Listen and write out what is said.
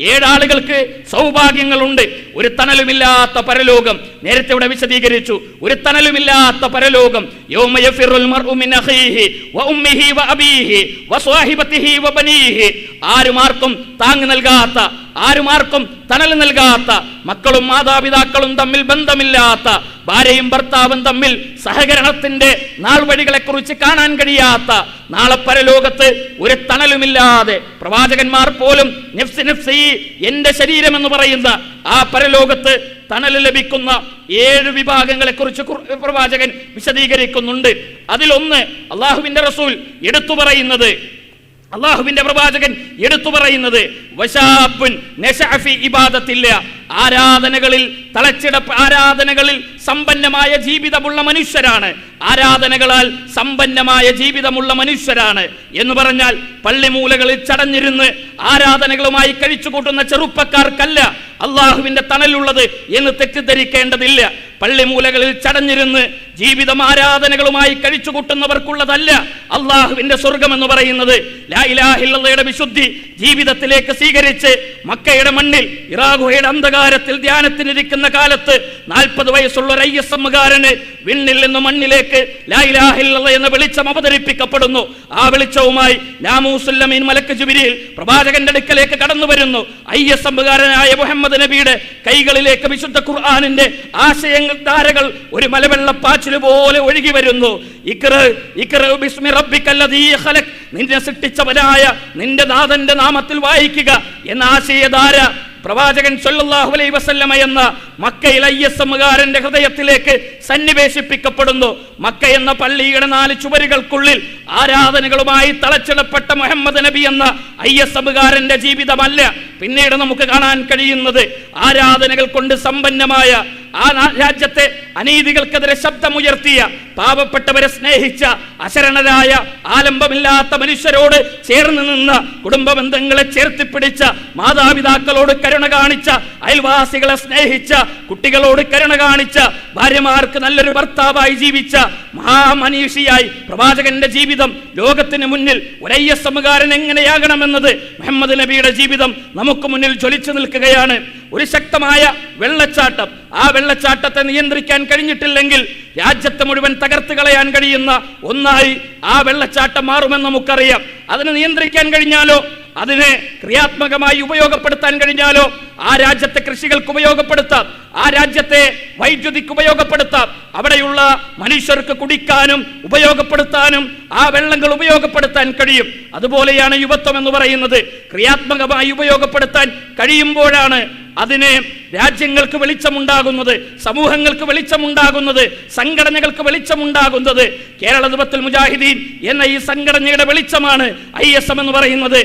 ഏഴാളുകൾക്ക് സൗഭാഗ്യങ്ങളുണ്ട്. ഒരു തണലുമില്ലാത്ത പരലോകം നേരത്തെ ഇവിടെ വിശദീകരിച്ചു. ഒരു തണലുമില്ലാത്ത പരലോകം. ആരുമാർക്കും താങ്ങ് നൽകാത്ത ആരുമാർക്കും തണൽ നൽകാത്ത മക്കളും മാതാപിതാക്കളും തമ്മിൽ ബന്ധമില്ലാത്ത ഭാര്യയും ഭർത്താവും തമ്മിൽ സഹകരണത്തിന്റെ നാൾ വഴികളെ കുറിച്ച് കാണാൻ കഴിയാത്ത നാളെ പരലോകത്ത് ഒരു തണലുമില്ലാതെ പ്രവാചകന്മാർ പോലും നെഫ്സി നെഫ്സി എന്റെ ശരീരം എന്ന് പറയുന്ന ആ പരലോകത്ത് തണൽ ലഭിക്കുന്ന ഏഴ് വിഭാഗങ്ങളെ കുറിച്ച് പ്രവാചകൻ വിശദീകരിക്കുന്നുണ്ട്. അതിലൊന്ന് അള്ളാഹുവിന്റെ റസൂൽ എടുത്തു പറയുന്നത് അള്ളാഹുവിന്റെ പ്രവാചകൻ എടുത്തു പറയുന്നത് ആരാധനകളിൽ തളച്ചിടപ്പ് ആരാധനകളിൽ സമ്പന്നമായ ജീവിതമുള്ള മനുഷ്യരാണ്. ആരാധനകളാൽ സമ്പന്നമായ ജീവിതമുള്ള മനുഷ്യരാണ് എന്ന് പറഞ്ഞാൽ പള്ളിമൂലകളിൽ ചടഞ്ഞിരുന്ന് ആരാധനകളുമായി കഴിച്ചു കൂട്ടുന്ന ചെറുപ്പക്കാർക്കല്ല അള്ളാഹുവിന്റെ തണലുള്ളത് എന്ന് തെറ്റിദ്ധരിക്കേണ്ടതില്ല. പള്ളിമൂലകളിൽ ചടഞ്ഞിരുന്ന് ജീവിതം ആരാധനകളുമായി കഴിച്ചു കൂട്ടുന്നവർക്കുള്ളതല്ല അള്ളാഹുവിന്റെ സ്വർഗം എന്ന് പറയുന്നത് ലാ ഇലാഹില്ലയുടെ വിശുദ്ധി ജീവിതത്തിലേക്ക് സ്വീകരിച്ച് മക്കയുടെ മണ്ണിൽ ഇറാഖുഹയുടെ അന്ധകാരത്തിൽ ധ്യാനത്തിനിരിക്കുന്ന കാലത്ത് നാൽപ്പത് വയസ്സുള്ള ഒരു ഐ വിണ്ണിൽ നിന്ന് മണ്ണിലേക്ക് എന്ന വെളിച്ചം അവതരിപ്പിക്കപ്പെടുന്നു. ആ വെളിച്ചവുമായി നാമൂസുല്ലമീൻ മലക്ക് ജുബിരിയിൽ പ്രവാചകന്റെ അടുക്കലേക്ക് കടന്നു വരുന്നു. ഐ മുഹമ്മദ് നബിയുടെ കൈകളിലേക്ക് വിശുദ്ധ ഖുർആാനിന്റെ ആശയങ്ങൾ ധാരകൾ ഒരു മലവെള്ളപ്പാച്ചിൽ പോലെ ഒഴുകി വരുന്നു. ഇക്ര ഇക്ര ബിസ്മി റബ്ബിക്കല്ലദീ ഖലഖ്. നിന്നെ സൃഷ്ടിച്ചവനായ നിന്റെ നാഥന്റെ നാമത്തിൽ വായിക്കുക എന്ന ആശയധാര പ്രവാചകൻ സൊല്ലാഹു അലൈഹി വസല്ലമ എന്ന മക്കയിൽ ഐ എസ് എമ്മുകാരന്റെ ഹൃദയത്തിലേക്ക് സന്നിവേശിപ്പിക്കപ്പെടുന്നു. മക്ക എന്ന പള്ളിയുടെ നാല് ചുവരുകൾക്കുള്ളിൽ ആരാധനകളുമായി തളച്ചിടപ്പെട്ട മുഹമ്മദ് നബി എന്ന ഐ എസ് എമ്മുകാരന്റെ ജീവിതമല്ല പിന്നീട് നമുക്ക് കാണാൻ കഴിയുന്നത് ആരാധനകൾ കൊണ്ട് സമ്പന്നമായ ആ രാജ്യത്തെ അനീതികൾക്കെതിരെ ശബ്ദമുയർത്തിയ പാവപ്പെട്ടവരെ സ്നേഹിച്ച അശരണരായ ആലംബമില്ലാത്ത മനുഷ്യരോട് ചേർന്ന് നിന്ന കുടുംബ ബന്ധങ്ങളെ മാതാപിതാക്കളോട് കരുണ കാണിച്ച അയൽവാസികളെ സ്നേഹിച്ച കുട്ടികളോട് കരുണ കാണിച്ച ഭാര്യമാർക്ക് നല്ലൊരു ഭർത്താവായി ജീവിച്ച മഹാമനീഷിയായി പ്രവാചകന്റെ ജീവിതം ലോകത്തിന് മുന്നിൽ ഒരയ്യ സമകാരൻ എങ്ങനെയാകണമെന്നത് മുഹമ്മദ് നബിയുടെ ജീവിതം നമുക്ക് മുന്നിൽ ജ്വലിച്ചു നിൽക്കുകയാണ്. ഒരു ശക്തമായ വെള്ളച്ചാട്ടം. ആ വെള്ളച്ചാട്ടത്തെ നിയന്ത്രിക്കാൻ കഴിഞ്ഞിട്ടില്ലെങ്കിൽ രാജ്യത്തെ മുഴുവൻ തകർത്ത് കളയാൻ കഴിയുന്ന ഒന്നായി ആ വെള്ളച്ചാട്ടം മാറുമെന്ന് നമുക്കറിയാം. അതിനെ നിയന്ത്രിക്കാൻ കഴിഞ്ഞാലോ? അതിനെ ക്രിയാത്മകമായി ഉപയോഗപ്പെടുത്താൻ കഴിഞ്ഞാലോ? ആ രാജ്യത്തെ കൃഷികൾക്ക് ഉപയോഗപ്പെടുത്താം. ആ രാജ്യത്തെ വൈദ്യുതിക്ക് ഉപയോഗപ്പെടുത്താം. അവിടെയുള്ള മനുഷ്യർക്ക് കുടിക്കാനും ഉപയോഗപ്പെടുത്താനും ആ വെള്ളങ്ങൾ ഉപയോഗപ്പെടുത്താൻ കഴിയും. അതുപോലെയാണ് യുവത്വം എന്ന് പറയുന്നത്. ക്രിയാത്മകമായി ഉപയോഗപ്പെടുത്താൻ കഴിയുമ്പോഴാണ് അതിന് രാജ്യങ്ങൾക്ക് വെളിച്ചമുണ്ടാകുന്നത് സമൂഹങ്ങൾക്ക് വെളിച്ചമുണ്ടാകുന്നത് സംഘടനകൾക്ക് വെളിച്ചമുണ്ടാകുന്നത് കേരള ദുബത്തുൽ മുജാഹിദീൻ എന്ന ഈ സംഘടനയുടെ വെളിച്ചമാണ് ഐ എസ് എം എന്ന് പറയുന്നത്.